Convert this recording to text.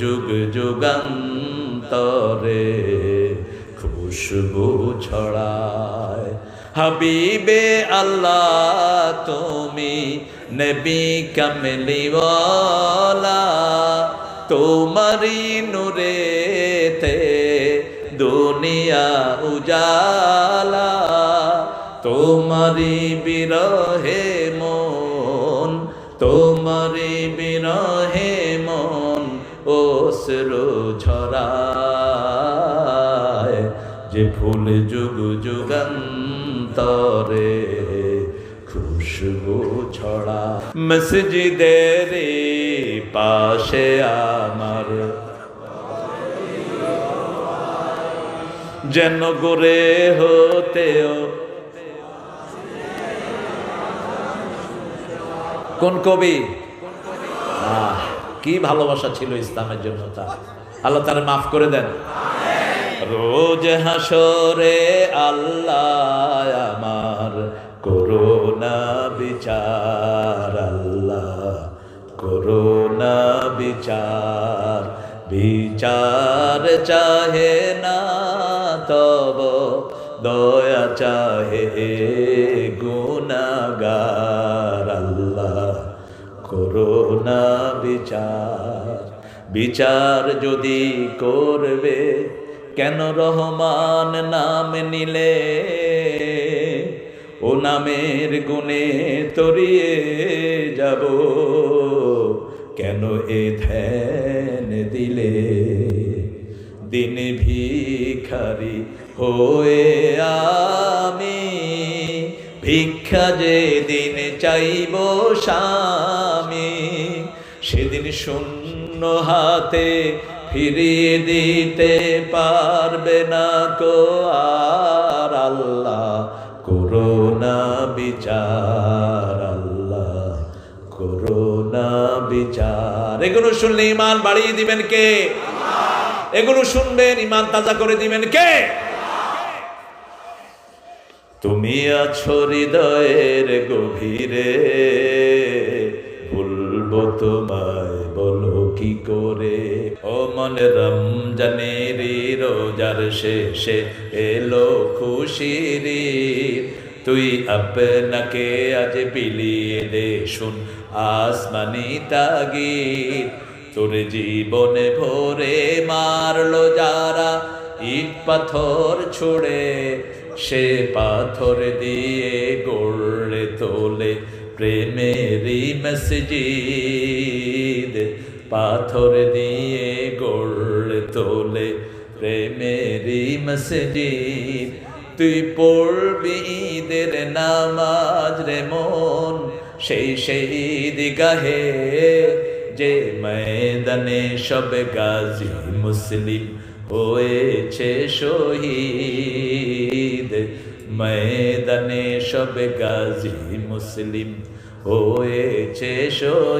যুগ যুগান্তরে খুশবু ছড়ায়। হাবিবে আল্লাহ, তুমি নবী কমলিওয়ালা তোমারি নূরেতে দুনিয়া উজালা তোমারি বিরহে মন তোমারি বিরহে ওসরো ঝরায় যে ফুল যুগ যুগান্তরে খুশবু ছড়া। মসজিদের পাশে আমার যেন গোরে হতেও কোন কবি? কি ভালোবাসা ছিল ইসলামের জন্য তা? আল্লাহ তারা মাফ করে দেন। রোজ হাসরে আল্লাহ আমার করোনা বিচার, আল্লাহ করোনা বিচার। বিচার চাহে না, তব দয়া চাহে আল্লাহ করোনা বিচার। বিচার যদি করবে, কেন রহমান নাম নিলে? ও নামের গুণে তরিয়ে যাব। কেন এ ধ্যান দিলে? দিন ভিখারি হয়ে আমি, ভিক্ষা যে দিন চাইব স্বামী সেদিন শূন্য হাতে ফিরিয়ে দিতে পারবে না কো আর আল্লাহ। করোনা বিচার, আল্লাহ। করোনা বিচার। এগুলো শুনলে ইমান বাড়িয়ে দিবেন কে? এগুলো শুনবেন ইমান তাজা করে দিবেন কে? তুমি আছো হৃদয়ের গভীরে। তোমায় বলো কি করে? ও মনে রমজানের রোজার শেষে এলো খুশির তুই আপনাকে আজ বিলিয়ে দে শুন আসমানি তাগির তোর জীবনে ভরে মারলো যারা ইট পাথর ছুড়ে, সে পাথর দিয়ে গড়ে তোলে প্রেমেরই মসজিদ পাথর দিয়ে গড়ে তোলে প্রেমেরই মসজিদ তুই পড়বি ঈদের নামাজ রে মন, সেই সেই দিগাহে যে ময়দানে সব গাজী মুসলিম হয়েছে শহীদ। ময়দানে সব গাজী মুসলিম হয়েছে শহীদ